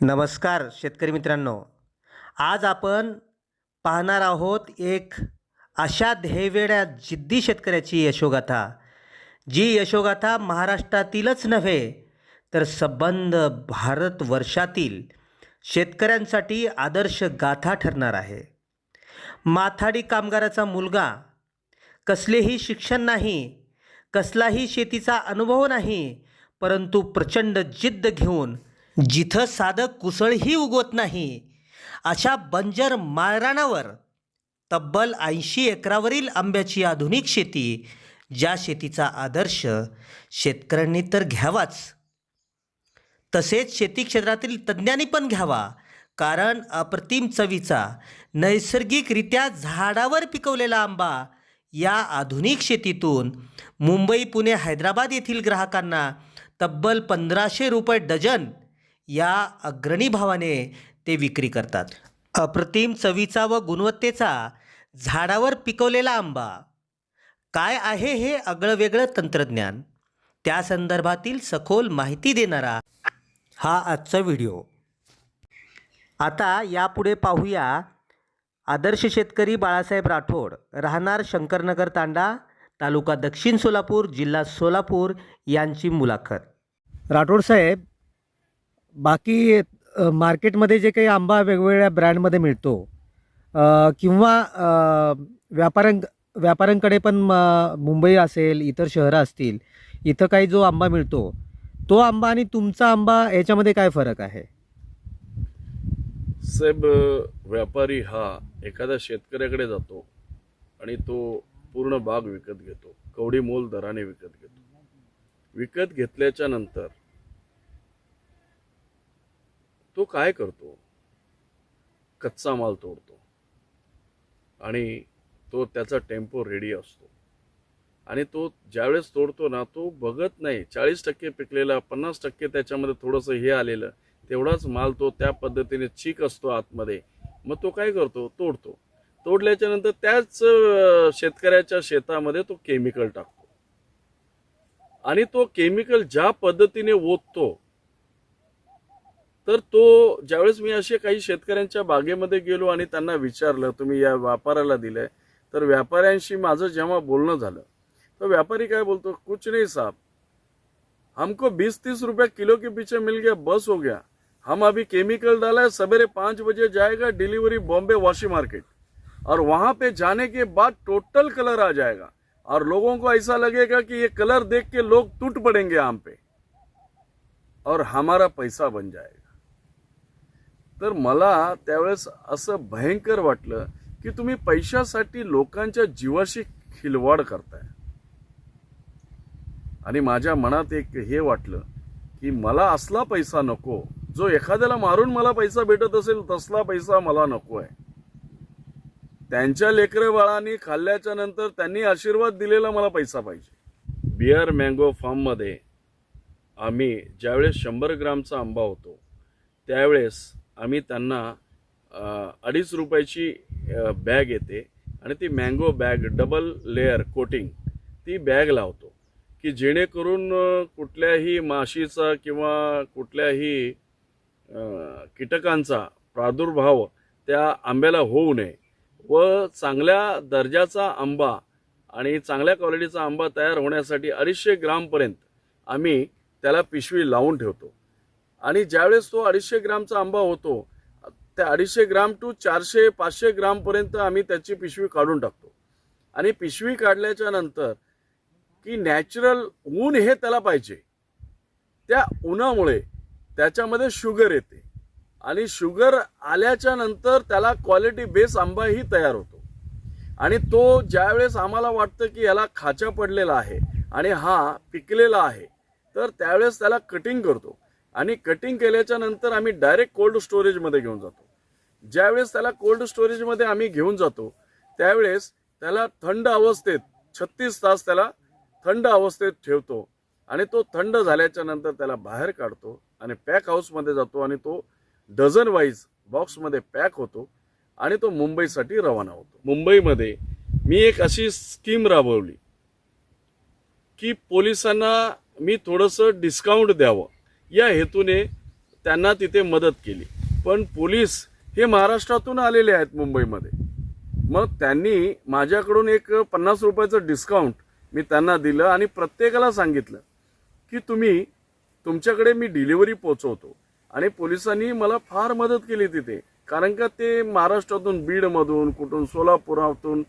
नमस्कार शेतकरी मित्रांनो. आज आपण पाहणार आहोत एक अशा ध्येयवेड्या जिद्दी शेतकऱ्याची यशोगाथा. जी यशोगाथा महाराष्ट्रातीलच नव्हे तर संबंध भारतवर्षातील शेतकऱ्यांसाठी आदर्श गाथा ठरणार आहे. माथाडी कामगाराचा मुलगा कसलेही शिक्षण नाही कसलाही शेतीचा अनुभव नाही परंतु प्रचंड जिद्द घेऊन जिथं साधं कुसळही उगवत नाही अशा बंजर माळरानावर तब्बल ऐंशी एकरावरील आंब्याची आधुनिक शेती ज्या शेतीचा आदर्श शेतकऱ्यांनी तर घ्यावाच. तसेच शेती क्षेत्रातील तज्ज्ञांनी पण घ्यावा कारण अप्रतिम चवीचा नैसर्गिकरित्या झाडावर पिकवलेला आंबा या आधुनिक शेतीतून मुंबई पुणे हैदराबाद येथील ग्राहकांना तब्बल पंधराशे रुपये डझन या अग्रणी भावाने ते विक्री करतात. अप्रतिम चवीचा व गुणवत्तेचा झाडावर पिकवलेला आंबा. काय आहे हे आगळंवेगळं तंत्रज्ञान? त्या संदर्भातील सखोल माहिती देणारा हा आजचा व्हिडिओ. आता यापुढे पाहूया आदर्श शेतकरी बाळासाहेब राठोड राहणार शंकरनगर तांडा तालुका दक्षिण सोलापूर जिल्हा सोलापूर यांची मुलाखत. राठोड साहेब बाकी मार्केटमध्ये जे काही आंबा वेगवेगळ्या ब्रँडमध्ये मिळतो किंवा व्यापाऱ्यां व्यापाऱ्यांकडे पण म, मुंबई असेल इतर शहरं असतील इथं काही जो आंबा मिळतो तो आंबा आणि तुमचा आंबा याच्यामध्ये काय फरक आहे? साहेब व्यापारी हा एखाद्या शेतकऱ्याकडे जातो आणि तो पूर्ण बाग विकत घेतो कवडी मोल दराने विकत घेतो. विकत घेतल्याच्या नंतर तो काय करतो? कच्चा माल तोडतो. आणि तो त्याचा टेम्पो रेडी असतो. आणि तो ज्यावेळेस तोडतो ना तो बघत नाही. चाळीस टक्के पिकलेला पन्नास टक्के त्याच्यामध्ये थोडंसं हे आलेलं तेवढाच माल तो त्या पद्धतीने चीक असतो आतमध्ये. मग तो काय करतो? तोडतो. तोडल्याच्या नंतर त्याच शेतकऱ्याच्या शेतामध्ये तो केमिकल टाकतो. आणि तो केमिकल ज्या पद्धतीने ओततो तर तो ज्यावेळेस मी असे काही शेतकऱ्यांच्या बागेमध्ये गेलो आणि त्यांना विचारलं तुम्ही या व्यापाराला दिलंय. तर व्यापाऱ्यांशी माझं जेव्हा बोलणं झालं तर व्यापारी काय बोलतो कुछ नहीं साहब हमको बीस तीस रुपया किलो के पीछे मिल गया बस हो गया। हम अभी केमिकल डाला है सवेरे पाँच बजे जाएगा डिलीवरी बॉम्बे वाशी मार्केट। और वहां पे जाने के बाद टोटल कलर आ जाएगा। और लोगों को ऐसा लगेगा कि ये कलर देख के लोग टूट पड़ेंगे आम पे। और हमारा पैसा बन जाएगा। तर मला त्यावेळेस असं भयंकर वाटलं की तुम्ही पैशासाठी लोकांच्या जीवाशी खिलवाड करताय. आणि माझ्या मनात एक हे वाटलं की मला असला पैसा नको जो एखाद्याला मारून मला पैसा भेटत असेल तसला पैसा मला नको आहे त्यांच्या लेकरे बाळांनी खाल्ल्याच्या नंतर त्यांनी आशीर्वाद दिलेला मला पैसा पाहिजे. बिअर मँगो फार्ममध्ये आम्ही ज्यावेळेस शंभर ग्रामचा आंबा होतो त्यावेळेस आम्ही त्यांना अडीच रुपयाची बॅग येते आणि ती mango bag double layer coating ती बॅग लावतो. की जेणेकरून कुठल्याही माशीचा किंवा कुठल्याही कीटकांचा प्रादुर्भाव त्या आंब्याला होऊ नये व चांगल्या दर्जाचा आंबा आणि चांगल्या क्वालिटीचा आंबा तयार होण्यासाठी अडीचशे ग्रामपर्यंत आम्ही त्याला पिशवी लावून ठेवतो. आणि ज्यावेळेस तो अडीचशे ग्रामचा आंबा होतो त्या अडीचशे ग्राम टू चारशे पाचशे ग्रामपर्यंत आम्ही त्याची पिशवी काढून टाकतो. आणि पिशवी काढल्याच्या नंतर की नॅचरल ऊन हे त्याला पाहिजे. त्या उन्हामुळे त्याच्यामध्ये शुगर येते. आणि शुगर आल्याच्यानंतर त्याला क्वालिटी बेस आंबाही तयार होतो. आणि तो ज्यावेळेस आम्हाला वाटतं की याला खाचा पडलेला आहे आणि हा पिकलेला आहे तर त्यावेळेस त्याला कटिंग करतो. आणि कटिंग केल्याच्यानंतर आम्ही डायरेक्ट कोल्ड स्टोरेजमध्ये घेऊन जातो. ज्यावेळेस त्याला कोल्ड स्टोरेजमध्ये आम्ही घेऊन जातो त्यावेळेस त्याला थंड अवस्थेत छत्तीस तास त्याला थंड अवस्थेत ठेवतो आणि तो थंड झाल्याच्यानंतर त्याला बाहेर काढतो आणि पॅक हाऊसमध्ये जातो आणि तो डझन वाईज बॉक्समध्ये पॅक होतो आणि तो मुंबईसाठी रवाना होतो. मुंबईमध्ये मी एक अशी स्कीम राबवली की पोलिसांना मी थोडंसं डिस्काउंट द्यावं. या हेतूने त्यांना तिथे मदत केली. पण पोलीस हे महाराष्ट्रातून आलेले आहेत मुंबईमध्ये. मग त्यांनी माझ्याकडून एक पन्नास रुपयाचं डिस्काउंट मी त्यांना दिलं आणि प्रत्येकाला सांगितलं की तुम्ही तुमच्याकडे मी डिलिव्हरी पोचवतो. आणि पोलिसांनी मला फार मदत केली तिथे. कारण का ते महाराष्ट्रातून बीडमधून कुठून सोलापुरातून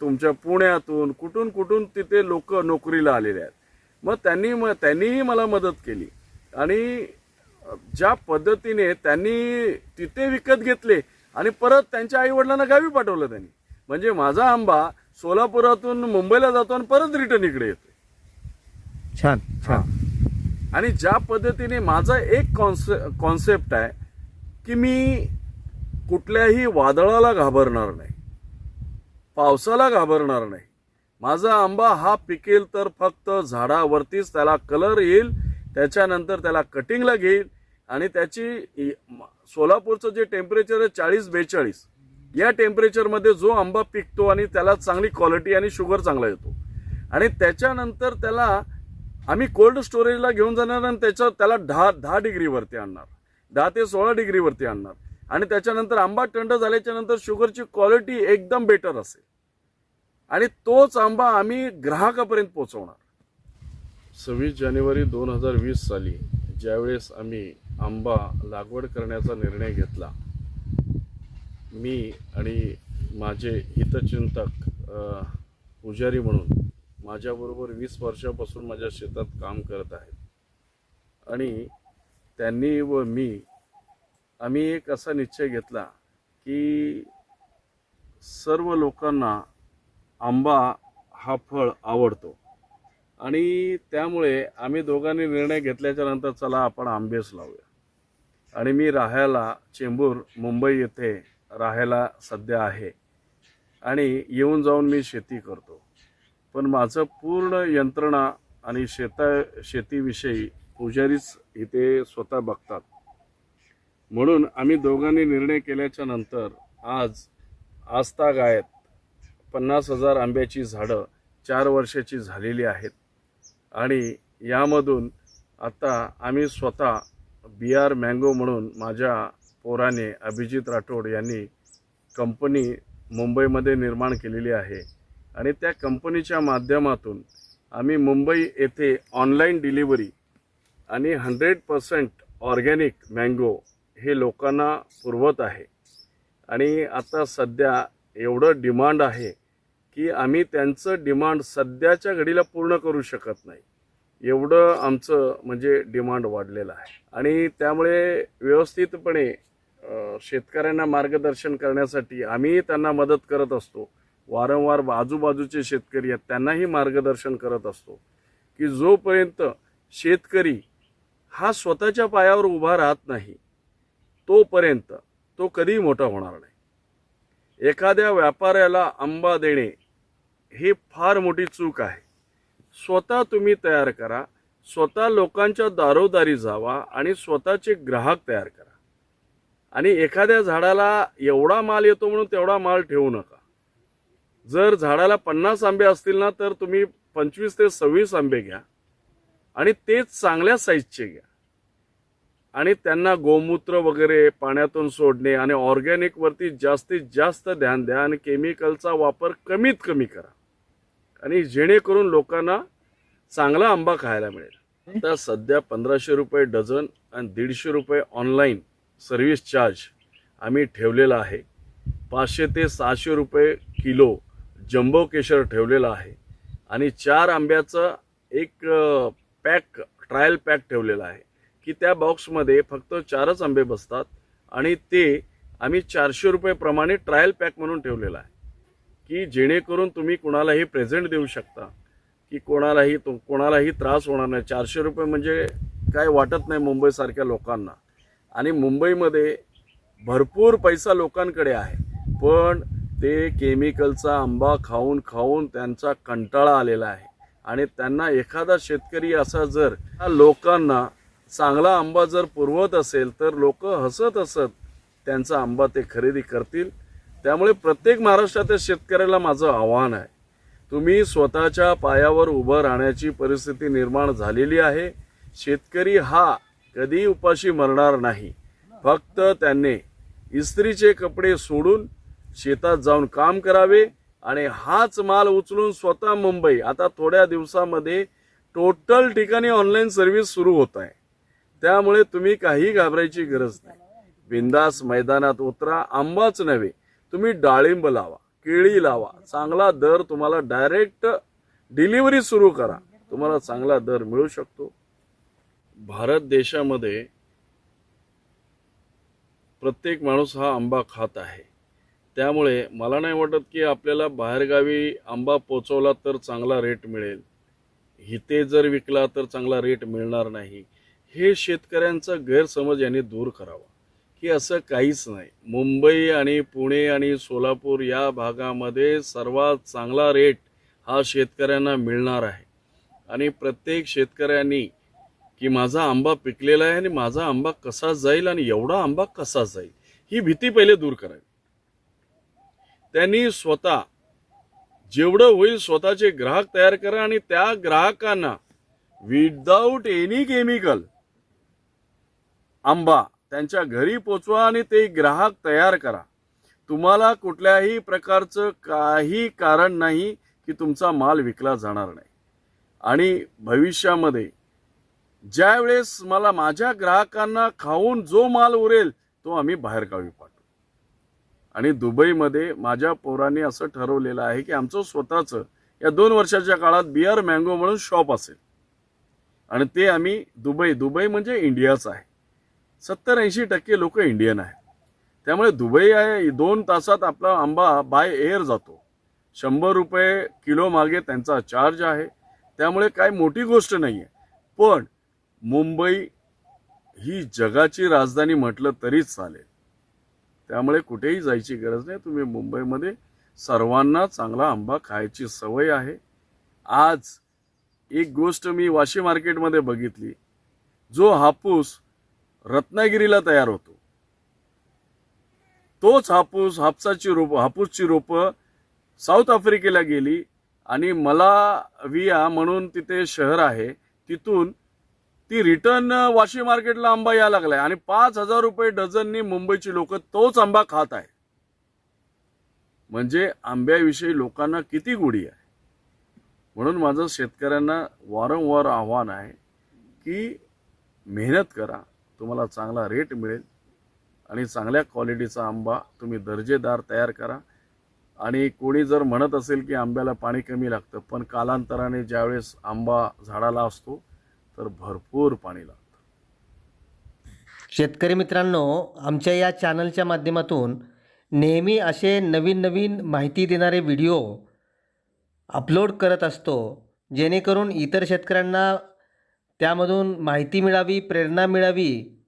तुमच्या पुण्यातून कुठून कुठून तिथे लोक नोकरीला आलेले आहेत. मग त्यांनी म त्यांनीही मला मदत केली. आणि ज्या पद्धतीने त्यांनी तिथे विकत घेतले आणि परत त्यांच्या आईवडिलांना गावी पाठवलं त्यांनी. म्हणजे माझा आंबा सोलापुरातून मुंबईला जातो आणि परत रिटर्न इकडे येतो छान छान. आणि ज्या पद्धतीने माझा एक कॉन्से कॉन्सेप्ट आहे की मी कुठल्याही वादळाला घाबरणार नाही. पावसाला घाबरणार नाही. माझा आंबा हा पिकेल तर फक्त झाडावरतीच त्याला कलर येईल त्याच्यानंतर त्याला कटिंगला घेईल आणि त्याची सोलापूरचं जे टेम्परेचर आहे चाळीस बेचाळीस या टेम्परेचरमध्ये जो आंबा पिकतो आणि त्याला चांगली क्वालिटी आणि शुगर चांगला येतो. आणि त्याच्यानंतर त्याला आम्ही कोल्ड स्टोरेजला घेऊन जाणार आणि त्याच्या त्याला दहा दहा डिग्रीवरती आणणार. दहा ते सोळा डिग्रीवरती आणणार. आणि त्याच्यानंतर आंबा थंड झाल्याच्यानंतर शुगरची क्वालिटी एकदम बेटर असेल. आणि तोच आंबा आम्ही ग्राहकापर्यंत पोहोचवणार. सव्वीस जानेवारी दोन हजार वीस साली ज्यावेळेस आम्ही आंबा लागवड करण्याचा निर्णय घेतला मी आणि माझे हितचिंतक पुजारी म्हणून माझ्याबरोबर वीस वर्षापासून माझ्या शेतात काम करत आहेत. आणि त्यांनी व मी आम्ही एक असा निश्चय घेतला की सर्व लोकांना आंबा हा फळ आवडतो. आणि त्यामुळे आम्ही दोघांनी निर्णय घेतल्याच्या नंतर चला आपण आंबेच लावूया. आणि मी राहायला चेंबूर मुंबई येथे राहायला सध्या आहे. आणि येऊन जाऊन मी शेती करतो. पण माझं पूर्ण यंत्रणा आणि शेता शेतीविषयी पुजारीच इथे स्वतः बघतात. म्हणून आम्ही दोघांनी निर्णय केल्याच्यानंतर आज आजतागायत पन्नास हजार आंब्याची झाडं चार वर्षाची झालेली आहेत. आणि यामधून आता आम्ही स्वतः बी आर मँगो म्हणून माझ्या पोराने अभिजित राठोड यांनी कंपनी मुंबईमध्ये निर्माण केलेली आहे. आणि त्या कंपनीच्या माध्यमातून आम्ही मुंबई येथे ऑनलाईन डिलिव्हरी आणि हंड्रेड पर्सेंट ऑर्गॅनिक मँगो हे लोकांना पुरवत आहे. आणि आता सध्या एवढं डिमांड आहे की आम्ही त्यांचं डिमांड सध्याच्या घडीला पूर्ण करू शकत नाही. एवढं आमचं म्हणजे डिमांड वाढलेलं आहे. आणि त्यामुळे व्यवस्थितपणे शेतकऱ्यांना मार्गदर्शन करण्यासाठी आम्ही त्यांना मदत करत असतो. वारंवार आजूबाजूचे शेतकरी आहेत त्यांनाही मार्गदर्शन करत असतो. की जोपर्यंत शेतकरी हा स्वतःच्या पायावर उभा राहत नाही तोपर्यंत तो कधीही मोठा होणार नाही. एखाद्या व्यापाऱ्याला आंबा देणे ही फार मोठी चूक आहे. स्वतः तुम्ही तयार करा स्वतः लोकांच्या दारोदारी जावा आणि स्वतःचे ग्राहक तयार करा. आणि एखाद्या झाडाला एवढा माल येतो म्हणून तेवढा माल ठेवू नका. जर झाडाला पन्नास आंबे असतील ना तर तुम्ही पंचवीस ते सव्वीस आंबे घ्या आणि तेच चांगल्या साईजचे घ्या. आणि त्यांना गोमूत्र वगैरे पाण्यातून सोडणे आणि ऑर्गॅनिकवरती जास्तीत जास्त ध्यान द्या आणि केमिकलचा वापर कमीत कमी करा. आणि जेणेकरून लोकांना चांगला आंबा खायला मिळेल. तर सध्या पंधराशे रुपये डझन आणि दीडशे रुपये ऑनलाईन सर्व्हिस चार्ज आम्ही ठेवलेला आहे. पाचशे ते सहाशे रुपये किलो जम्बो केशर ठेवलेला आहे. आणि चार आंब्याचं एक पॅक ट्रायल पॅक ठेवलेला आहे. की त्या बॉक्समध्ये फक्त चारच आंबे बसतात आणि ते आम्ही चारशे रुपयेप्रमाणे ट्रायल पॅक म्हणून ठेवलेला आहे. की जेणेकरून तुम्ही कुणालाही प्रेझेंट देऊ शकता की कोणालाही तो कोणालाही त्रास होणार नाही. चारशे रुपये म्हणजे काय वाटत नाही मुंबईसारख्या लोकांना. आणि मुंबईमध्ये भरपूर पैसा लोकांकडे आहे. पण ते केमिकलचा आंबा खाऊन खाऊन त्यांचा कंटाळा आलेला आहे. आणि त्यांना एखादा शेतकरी असा जर लोकांना चांगला आंबा जर पुरवत असेल तर लोक हसत हसत त्यांचा आंबा ते खरेदी करतील. त्यामुळे प्रत्येक महाराष्ट्रातील शेतकऱ्याला माझं आव्हान आहे. तुम्ही स्वतःच्या पायावर उभं राहण्याची परिस्थिती निर्माण झालेली आहे. शेतकरी हा कधी उपाशी मरणार नाही. फक्त त्यांनी इस्त्रीचे कपडे सोडून शेतात जाऊन काम करावे आणि हाच माल उचलून स्वतः मुंबई. आता थोड्या दिवसामध्ये टोटल ठिकाणी ऑनलाईन सर्व्हिस सुरू होत आहे. त्यामुळे तुम्ही काही घाबरायची गरज नाही. बिंदास मैदानात उतरा आंबाच नव्हे. तुम्ही डाळिंब लावा केळी लावा. चांगला दर तुम्हाला डायरेक्ट डिलिव्हरी सुरू करा. तुम्हाला चांगला दर मिळू शकतो. भारत देशामध्ये प्रत्येक माणूस हा आंबा खात आहे. त्यामुळे मला नाही वाटत की आपल्याला बाहेरगावी आंबा पोचवला तर चांगला रेट मिळेल. इथे जर विकला तर चांगला रेट मिळणार नाही. हे शेतकऱ्यांचा गैरसमज यांनी दूर करावा. की असं काहीच नाही. मुंबई आणि पुणे आणि सोलापूर या भागामध्ये सर्वात चांगला रेट हा शेतकऱ्यांना मिळणार आहे. आणि प्रत्येक शेतकऱ्यांनी की माझा आंबा पिकलेला आहे आणि माझा आंबा कसा जाईल आणि एवढा आंबा कसा जाईल ही भीती पहिले दूर करावी. त्यांनी स्वतः जेवढं होईल स्वतःचे ग्राहक तयार करा आणि त्या ग्राहकांना विदाऊट एनी केमिकल आंबा त्यांच्या घरी पोचवा आणि ते ग्राहक तयार करा. तुम्हाला कुठल्याही प्रकारचं काही कारण नाही की तुमचा माल विकला जाणार नाही. आणि भविष्यामध्ये ज्यावेळेस मला माझ्या ग्राहकांना खाऊन जो माल उरेल तो आम्ही बाहेरगावी पाठवू. आणि दुबईमध्ये माझ्या पोरांनी असं ठरवलेलं आहे की आमचं स्वतःचं या दोन वर्षाच्या काळात बियर मँगो म्हणून शॉप असेल. आणि ते आम्ही दुबई दुबई म्हणजे इंडियाच आहे. सत्तर ऐंशी टक्के लोक इंडियन आहेत. त्यामुळे दुबई आहे दोन तासात आपला आंबा बाय एअर जातो. शंभर रुपये किलो मागे त्यांचा चार्ज आहे. त्यामुळे काय मोठी गोष्ट नाही आहे पण मुंबई ही जगाची राजधानी म्हटलं तरीच चालेल. त्यामुळे कुठेही जायची गरज नाही. तुम्ही मुंबईमध्ये सर्वांना चांगला आंबा खायची सवय आहे. आज एक गोष्ट मी वाशी मार्केटमध्ये बघितली. जो हापूस रत्नागिरीला तयार होतो. तोच हापूस हापसाची रोप हापूसची रोपं साऊथ आफ्रिकेला गेली आणि मला विया म्हणून तिथे शहर आहे. तिथून ती रिटर्न वाशी मार्केटला आंबा यायला लागलाय आणि पाच हजार रुपये डझननी मुंबईची लोक तोच आंबा खात आहे म्हणजे आंब्याविषयी लोकांना किती गोडी आहे? म्हणून माझं शेतकऱ्यांना वारंवार आव्हान आहे की मेहनत करा. तुम्हाला चांगला रेट मिळेल. आणि चांगल्या क्वालिटीचा आंबा तुम्ही दर्जेदार तयार करा. आणि कोणी जर म्हणत असेल की आंब्याला पाणी कमी लागतं पण कालांतराने ज्यावेळेस आंबा झाडाला असतो तर भरपूर पाणी लागतं. शेतकरी मित्रांनो आमच्या या चॅनलच्या माध्यमातून नेहमी असे नवीन नवीन माहिती देणारे व्हिडिओ अपलोड करत असतो जेणेकरून इतर शेतकऱ्यांना त्यामधून माहिती मिळावी प्रेरणा मिळावी.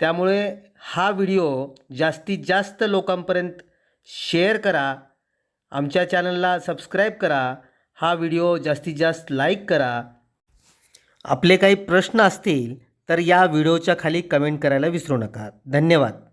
त्यामुळे हा व्हिडिओ जास्तीत जास्त लोकांपर्यंत शेअर करा. आमच्या चॅनलला सबस्क्राईब करा. हा व्हिडिओ जास्तीत जास्त लाईक करा. आपले काही प्रश्न असतील तर या व्हिडिओच्या खाली कमेंट करायला विसरू नका. धन्यवाद.